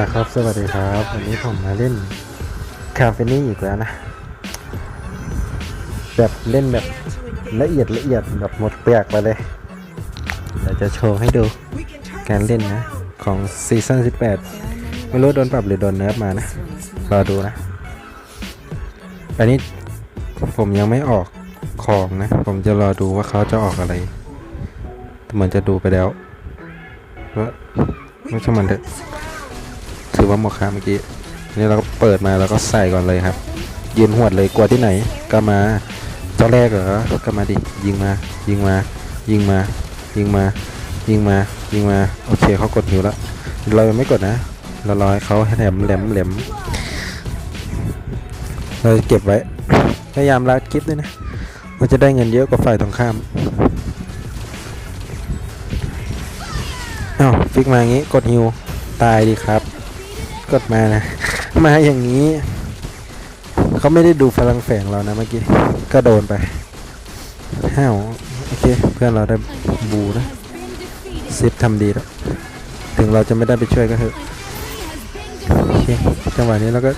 มาครับสวัสดีครับ วันนี้ผมมาเล่นคาเฟนี่อีกแล้วนะ แบบเล่นแบบละเอียดละเอียดแบบหมดเปลือกไปเลยเดี๋ยวจะโชว์ให้ดูการเล่นนะ ของซีซั่น18 ไม่รู้โดนปรับหรือโดนเนิร์ฟมานะ รอดูนะ อันนี้ผมยังไม่ออกของนะ ผมจะรอดูว่าเขาจะออกอะไร เหมือนจะดูไปแล้วว่าไม่ใช่มันเถอะ ถือว่าโมฆะเมื่อกี้นี่เราก็เปิดมาแล้วก็ใส่ก่อนเลยครับยืนหวดเลยกลัวที่ไหนก็มาเจ้าแรกเหรอก็มาดิยิงมา ยิงมา ยิงมา ยิงมา ยิงมา ยิงมา โอเคเขากดหิวแล้วเราไม่กดนะเรารอให้เขาแหลมแหลมแหลมเราเก็บไว้พยายามรัดคลิปด้วยนะมันจะได้เงินเยอะกว่าฝ่ายตรงข้ามอ้าวฟิกมาอย่างงี้กดฮิวตายดีครับ กดมานะ มาอย่างนี้ เขาไม่ได้ดูพลังแฝงเรานะเมื่อกี้ ก็โดนไปห้าวโอเค เพื่อนเราได้บูนะซิฟทำดีแล้ว ถึงเราจะไม่ได้ไปช่วยก็เถอะโอเคจังหวะนี้เราก็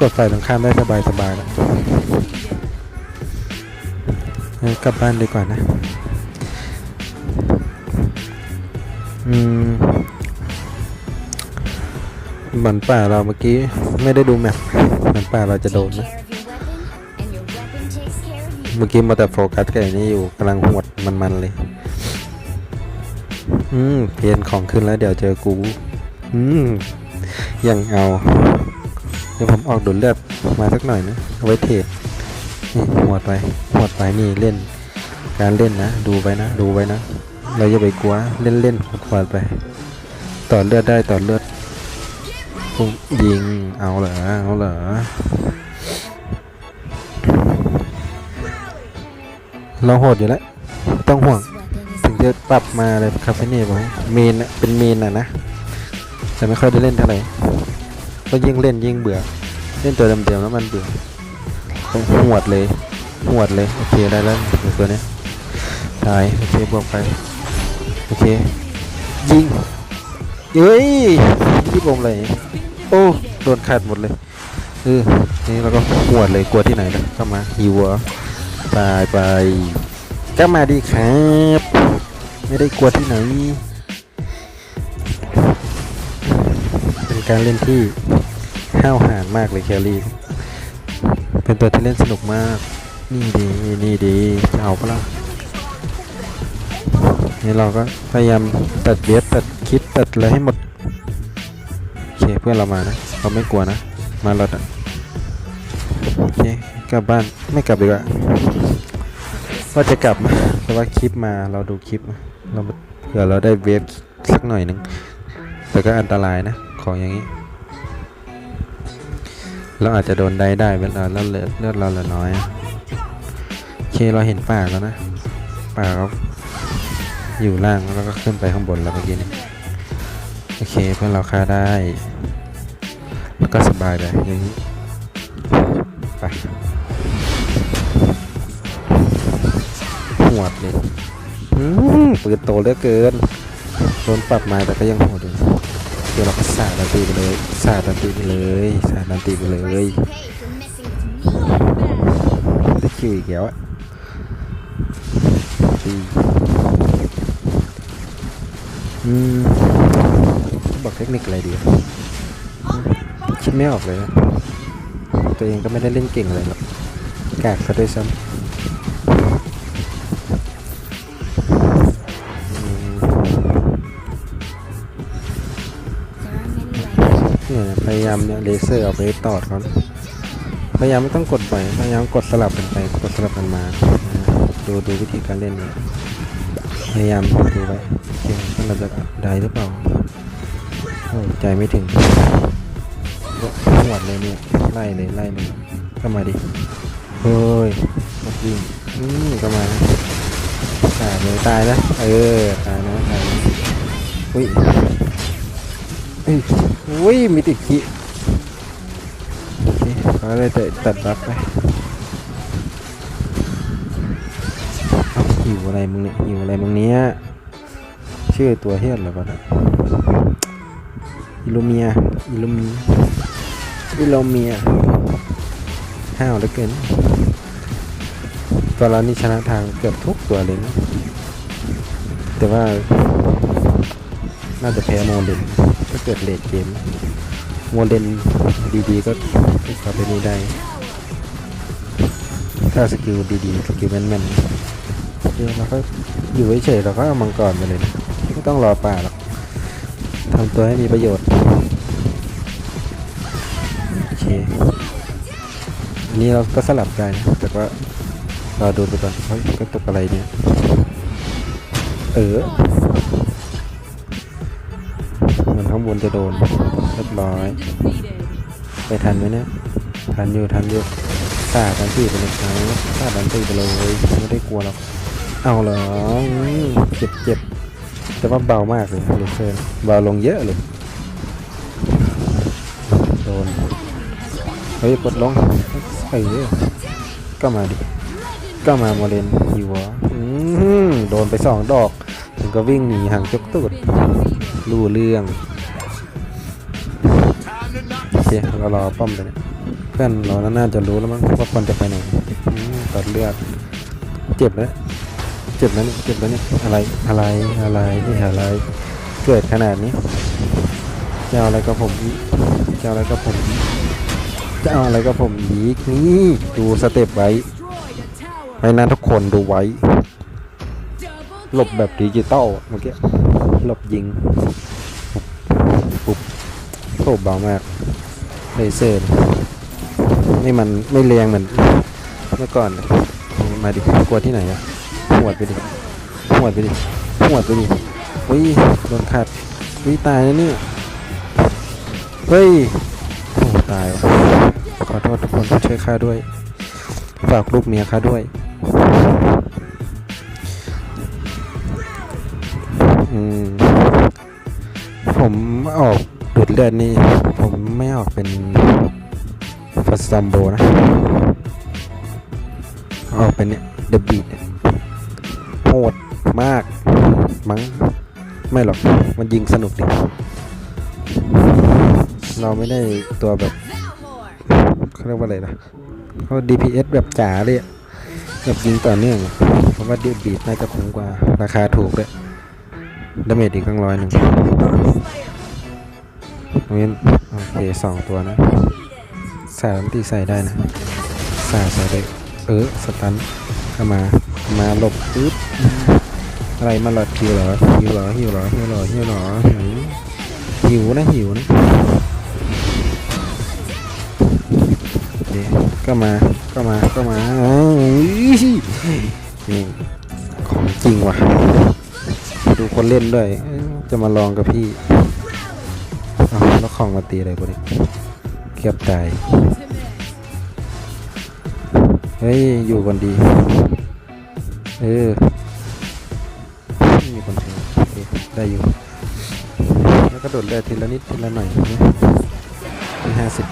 กดไฟตรงข้ามได้สบายสบายๆแล้วกลับบ้านดีกว่านะ อืม หมือนป่าเราเมื่อกี้ไม่ได้ดูแมปหมือนป่าเราจะโดนนะเมื่อกี้มาแต่โฟกัสกับไอ้นี่อยู่กำลังหวดมันๆเลย อืมเพียนของขึ้นแล้วเดี๋ยวเจอกู อืมยังเอาเดี๋ยวผมออกดูดเลือดมาสักหน่อยนะเอาไว้เทรดนี่หวดไปหวดไปนี่เล่น การเล่นนะ ดูไปนะ ดูไว้นะ เราอย่าไปกลัวเล่นเล่นหวดไป ต่อเลือดได้ต่อเลือดุงยิง เอาเหรอ เอาเหรอเราโหดอยู่แล้ว ต้องห่วง ถึงจะปรับมาอะไรคาเฟนี่บอกเมนเป็นเมนอะนะ แต่ไม่ค่อยได้เล่นเท่าไหร่ก็ยิ่งเล่นยิ่งเบื่อ เล่นตัวเดิมๆแล้วมันเบื่อต้องหวดเลยหวดเลย โอเคได้แล้วตัวนี้ตาย โอเคบวกไป โอเค ยิงเฮ้ยที่ผมเลย โอ้โดนขาดหมดเลยเออนี่เราก็หวดเลยกลัวที่ไหนนะเข้ามาหิวตายไปก็มาดีครับ ไม่ได้กลัวที่ไหน เป็นการเล่นที่ห้าวหาญมากเลยแคลรี่ เป็นตัวที่เล่นสนุกมาก นี่ดีนี่ดีจะเอาปะล่ะนี่เราก็พยายามตัดเบียดตัดคิดตัดอะไรให้หมด เคเพื่อนเรามานะเราไม่กลัวนะ มาเราอะโอเคกลับบ้านไม่กลับดีกว่าว่าจะกลับมาเพราะว่าคลิปมาเราดูคลิปเราเผื่อเราได้เวฟสักหน่อยหนึ่งแต่ก็อันตรายนะของอย่างนี้ เราอาจจะโดนได้ได้เวลาเราเลือดเลือดเราเหลือน้อยโอเคเราเห็นป่าแล้วนะป่าเขาอยู่ล่างแล้วก็ขึ้นไปข้างบนแล้วเมื่อกี้นี้ โอเคเพื่อนเราฆ่าได้ แล้วก็สบายไปอย่างนี้ไปหวดเลยอืมปืนโตเหลือเกินโดนปรับมาแต่ก็ยังโหดอยู่เดี๋ยวเราก็สาดันตีไปเลยสาดันตีไปเลยสาดันตีไปเลยได้คิวอีกแล้วอะอืม ทคนิคอะไรดีคิดไม่ออกเลยอะตัวเองก็ไม่ได้เล่นเก่งอะไรหรอกกากซะด้วยซ้ำเนี่ยพยายามเนี่ยเลเซอร์เอาไปตอดเขาพยายามไม่ต้องกดบ่อยพยายามกดสลับกันไปกดสลับกันมา ดูดูวิธีการเล่นนะพยายามดูไว้เก่งว่าเราจะได้หรือเปล่า ใจไม่ถึงหวดเลยเนี่ยไล่เลยไล่เลยก็มาดิเฮ้ยมาวิ่งอืมก็มาตายเลยตายแล้วเออตายนะตายนะอุ้ยอุ้ยมีติดขี้โอเคเขาเลยจะตัดบัฟไปเอาหิวอะไรมึงเนี่ยหิวอะไรมึงเนี้ยชื่อตัวเฮียอะไรวะเนี่ย อิลูเมียอิลูเมียอิลูเมียห้าวเหลือเกิน ตัวเรานี่ชนะทางเกือบทุกตัวเลยนะแต่ว่า น่าจะแพ้โมเดนถ้าเกิดเลดเกม โมเดนดีๆ ก็กลับไปนี่ได้ ถ้าสกิลดีๆ สกิลแม่นๆเดี๋ยวเราก็อยู่เฉยๆเราก็เอามังกรไปเลย ไม่ต้องรอป่าหรอก ทำตัวให้มีประโยชน์ โอเค อันนี้เราก็สลับได้นะแต่ว่าเรอดูไปก่อนเฮ้ยก็ตกอะไรเนี่ย เออมันข้างบนจะโดนเรียบร้อย ไปทันไหมเนี่ย ทันอยู่ทันอยู่สาดันตีไปเลยครับสาดันตีไปเลย ไม่ได้กลัวหรอก เอาเหรอเจ็บเจ็บ แต่ว่าเบามากเลยเลเซอร์เบาลงเยอะเลยโดนเฮ้ยกดลงเออก็มาดิก็มาโมเลนอยู่วะอืมโดนไปสองดอกถึงก็วิ่งหนีห่างจกตูดรู้เรื่องโอเคเรารอป้อมไปเนี่ยเพื่อนเราน่าจะรู้แล้วมั้งว่าควรจะไปไหนตัดเลือดเจ็บแล้ว จ็บแล้วนี่เจ็บแล้วนี่อะไรอะไรอะไรนี่อะไรเกิดขนาดนี้จะเอาอะไรกับผมอีจะเอาอะไรกับผมจะเอาอะไรกับผมอีกนี่ดูสเต็ปไว้ให้นั่นทุกคนดูไว้ หลบแบบดิจิตอลเมื่อกี้หลบยิงปุ๊บโคตรเบามากเลเซอร์นี่มันไม่แรงเหมือนเมื่อก่อนมาดิกลัวที่ไหนอะ วดไปดิหวดไปดิหวดไปดิอุ้ยโดนขาดอุ้ยตายแล้วเนี่ยเฮ้ยโอ้ตายขอโทษทุกคนที่ช่วยข้าด้วย ฝากลูกเมียข้าด้วยอืมผมออกดูดเลือดนี่ผมไม่ออกเป็นฟัสซัมโบนะ ออกเป็นเนี่ยเดอะบีด โหดมาก มั้ง ไม่หรอก มันยิงสนุกดี เราไม่ได้ตัวแบบเขาเรียกว่าอะไรนะเขา DPS แบบจ๋าเลยอะแบบยิงต่อเนื่องเพราะว่าเดอะบีดน่าจะคุ้มกว่า ราคาถูกด้วยดาเมจอีกตั้งร้อยหนึ่งเว้นโอเคสองตัวนะสามตีใส่ได้นะสาใส่ได้เออสตันเข้ามา มาหลบปึ๊บอะไรมาหลอดหิวเหรอหิวเหรอหิวเหรอหิวเหรอหิวเหรอหิวหิวนะหิวนะโอเคก็มาก็มาก็มาอ้าวนี่ของจริงว่ะดูคนเล่นด้วยเอ้ยจะมาลองกับพี่เอาแล้วของมาตีอะไรกูเนี่ยเกือบตาย เฮ้ย อยู่กันดี เออไม่มีคนเชื่อโอเคได้อยู่ แล้วก็โดดเลือดทีละนิดทีละหน่อยนะที่ห้าสิบ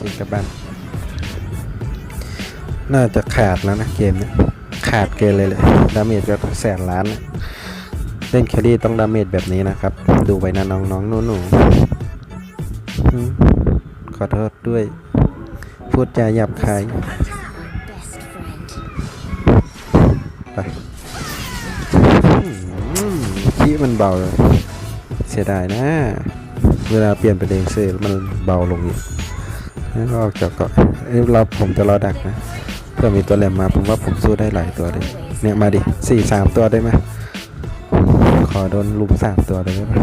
สิกลับบ้านน่าจะขาดแล้วนะเกมเนี้ยขาดเกินเลยเลยดาเมจก็แสนล้านเล่นแครี่ต้องดาเมจแบบนี้นะครับ ดูไว้นะน้องๆหนูๆอืมขอโทษด้วย พูดจาหยาบคาย ไปขี้มันเบาเลยเสียดายนะ เวลาเปลี่ยนเป็นเลงเซอร์มันเบาลงอีกงั้นก็ออกจากเกาะเอ้ยเราผมจะรอดักนะเพื่อมีตัวแหลมมาผมว่าผมสู้ได้หลายตัวเลยเนี่ยมาดิสี่สามตัวได้ไหมขอโดนลุมสามตัวเลยได้ไหม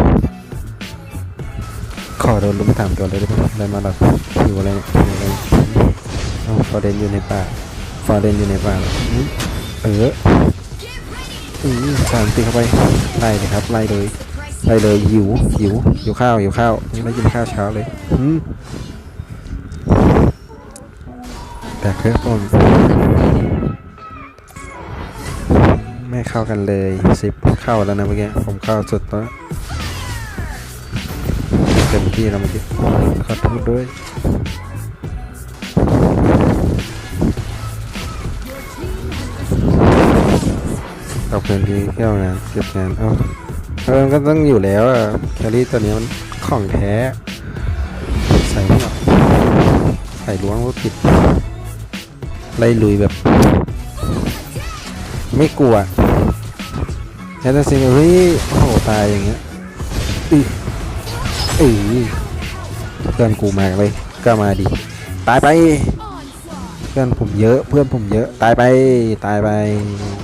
ขอโดนลุมสามตัวเลยได้ไหมอะไรมาหลับอยู่อะไรอยู่อะไรเอาเดนอยู่ในป่าฟาเรนอยู่ในบ้าอ เอออืมสามตีเข้าไปไล่เลยครับไล่เลยไล่เลยหิวหิวหิวข้าวหิวข้าวยังไม่กินข้าวเช้าเลยอืมแบกเครื่องต้นไม่เข้ากันเลยสิบเข้าแล้วนะเมื่อกี้ผมเข้าสุดแล้วเต็มที่แล้วเมื่อกี้ขอโทษด้วย เอาพื้นที่เที่ยวงานเก็บงานเอ้าเออก็ต้องอยู่แล้วอะแคลรี่ตัวนี้มันของแท้ ใส่ไม่ออกใส่ล้วงก็ผิดไล่ลุยแบบ ไม่กลัวแค่แต่สิ่งเฮ้ยโอ้โหตายอย่างเงี้ยอืออือเพื่อนกูมาเลยก็มาดิตายไป เพื่อนผมเยอะเพื่อนผมเยอะตายไปตายไป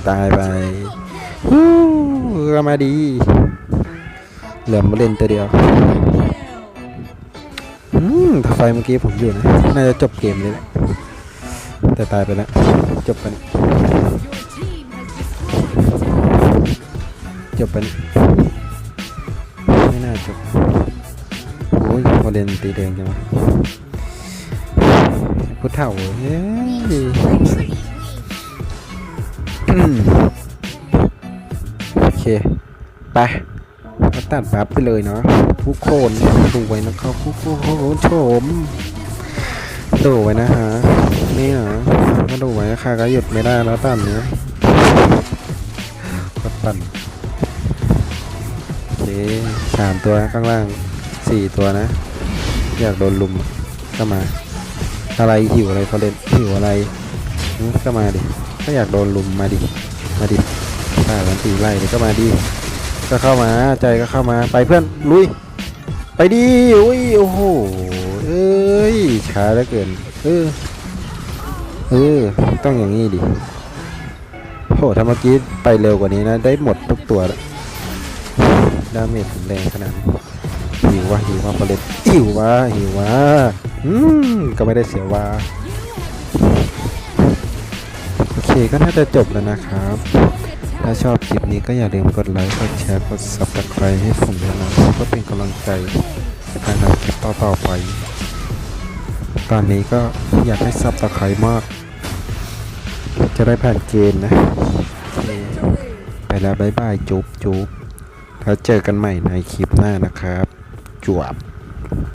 ตายไป ฮู้มาดีเหลือมาเล่นตัวเดียวอืมถ้าไฟเมื่อกี้ผมอยู่นะ น่าจะจบเกมเลยแหละแต่ตายไปแล้วจบไปจบไปไม่น่าจบโอ้ยมาเล่นตีแดงจังวะพุทเถ่าเฮ้ย ไปก็ตัดบัฟไปเลยเนาะทุกคนดูไว้นะครับทุกคนชมดูไว้นะฮะนี่เหรอก็ดูไว้ค่ะก็หยุดไม่ได้แล้วตันเนี้ยก็ตันโอเคสามตัวข้างล่างสี่ตัวนะ อยากโดนลุมก็มา อะไรหิวอะไรเขาเล่นหิวอะไรก็มาดิก็อยากโดนลุมมาดิมาดิ ถ้าวันตีไล่เดี๋ยวก็มาดิก็เข้ามาใจก็เข้ามาไปเพื่อนลุย ไปดิอุ้ยโอ้โหเอ้ยช้าเหลือเกินเออเออต้องอย่างนี้ดิโหถ้าเมื่อกี้ไปเร็วกว่านี้นะ ได้หมดทุกตัวแล้วดาเมจผมแรงขนาดหิววะหิววะพอเล็หิววะหิววะอืมก็ไม่ได้เสียว่าโอเคก็น่าจะจบแล้วนะครับ ถ้าชอบคลิปนี้ก็อย่าลืมกดไลค์ กดแชร์ กด subscribe ให้ผมด้วยนะก็เป็นกำลังใจในการทำคลิปต่อๆไป ตอนนี้ก็อยากให้ subscribe มาก จะได้ผ่านเกณฑ์นะ ไปแล้วบายบาย จุ๊บจุ๊บแล้วเจอกันใหม่ในคลิปหน้านะครับ จวบ